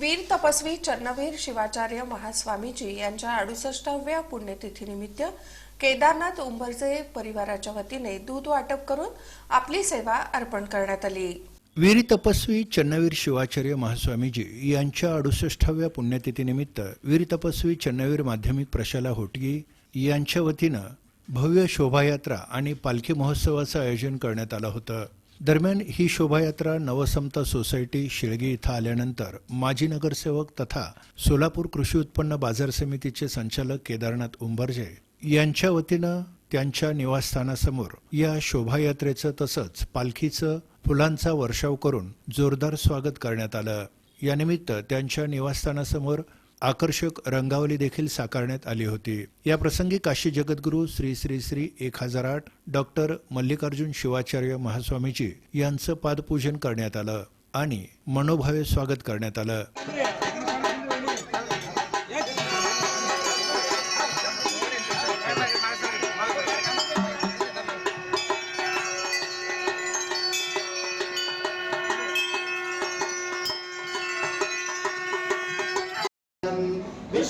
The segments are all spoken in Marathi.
वीर तपस्वी चन्नवीर शिवाचार्य महास्वामीजी यांच्या अडुसष्टाव्या पुण्यतिथीनिमित्त केदारनाथ उंबरजे परिवाराच्या वतीने दूध वाटप करून आपली सेवा अर्पण करण्यात आली. वीर तपस्वी चन्नवीर शिवाचार्य महास्वामीजी यांच्या अडुसष्टाव्या पुण्यतिथीनिमित्त वीर तपस्वी चन्नवीर माध्यमिक प्रशाला होटगी यांच्या वतीनं भव्य शोभायात्रा आणि पालखी महोत्सवाचं आयोजन करण्यात आलं होतं. दरम्यान ही शोभायात्रा नवसमता सोसायटी शिळगी इथं आल्यानंतर माजी नगरसेवक तथा सोलापूर कृषी उत्पन्न बाजार समितीचे संचालक केदारनाथ उंबरजे यांच्या वतीनं त्यांच्या निवासस्थानासमोर या शोभायात्रेचं तसंच पालखीचं फुलांचा वर्षाव करून जोरदार स्वागत करण्यात आलं. यानिमित्त त्यांच्या निवासस्थानासमोर आकर्षक रंगावली देखील साकारण्यात आली होती. या प्रसंगी काशी जगद्गुरू श्री श्री श्री एक हजार आठ डॉक्टर मल्लिकार्जुन शिवाचार्य महास्वामीजी यांचं पादपूजन करण्यात आलं आणि मनोभावे स्वागत करण्यात आलं.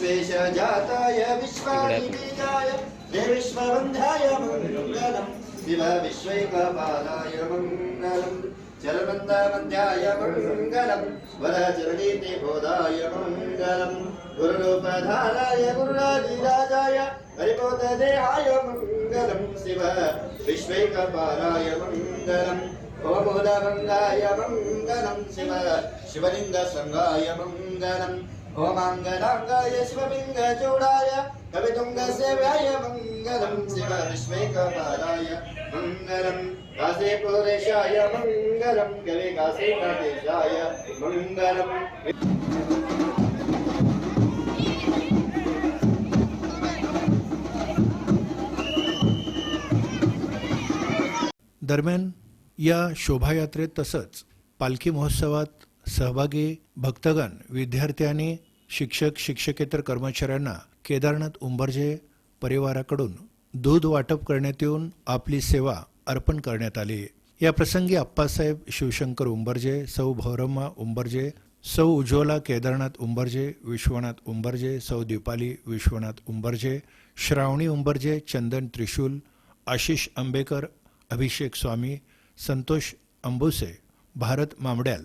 विश्वेश जाताय विश्वादिबीजाय हे विश्वबन्धाय मङ्गलम् शिव विश्वैकपालाय मङ्गलम् चरबन्धाबन्ध्याय मङ्गलम् वरचरणीति बोधाय मङ्गलम् गुरुरूपधाराय गुरुराजिराजाय हरिपोतदेहाय मङ्गलम् शिव विश्वैकपालाय मङ्गलम् ओमोदमङ्गाय मङ्गलम् शिव शिवलिङ्गसङ्गाय मङ्गलम् ओमाङ्गनाङ्गाय शिवलिङ्गचूडाय कवितुङ्गसेव्याय मङ्गलम् शिव विश्वैकपालाय मङ्गलम् काशीपुरेशाय मङ्गलं कवि काशीनाथेशाय मङ्गलम् दरम्यान या शोभायात्रेत तसंच पालखी महोत्सवात सहभागी भक्तगण विद्यार्थ्यांनी शिक्षक शिक्षकेतर कर्मचाऱ्यांना केदारनाथ उंबरजे परिवाराकडून दूध वाटप करण्यात येऊन आपली सेवा अर्पण करण्यात आली. या प्रसंगी अप्पासाहेब शिवशंकर उंबरजे सौ भौरम्मा उंबरजे सौ उज्ज्वला केदारनाथ उंबरजे विश्वनाथ उंबरजे सौ दीपाली विश्वनाथ उंबरजे श्रावणी उंबरजे चंदन त्रिशूल आशिष आंबेकर अभिषेक स्वामी संतोष अंबुसे भारत मामड्याल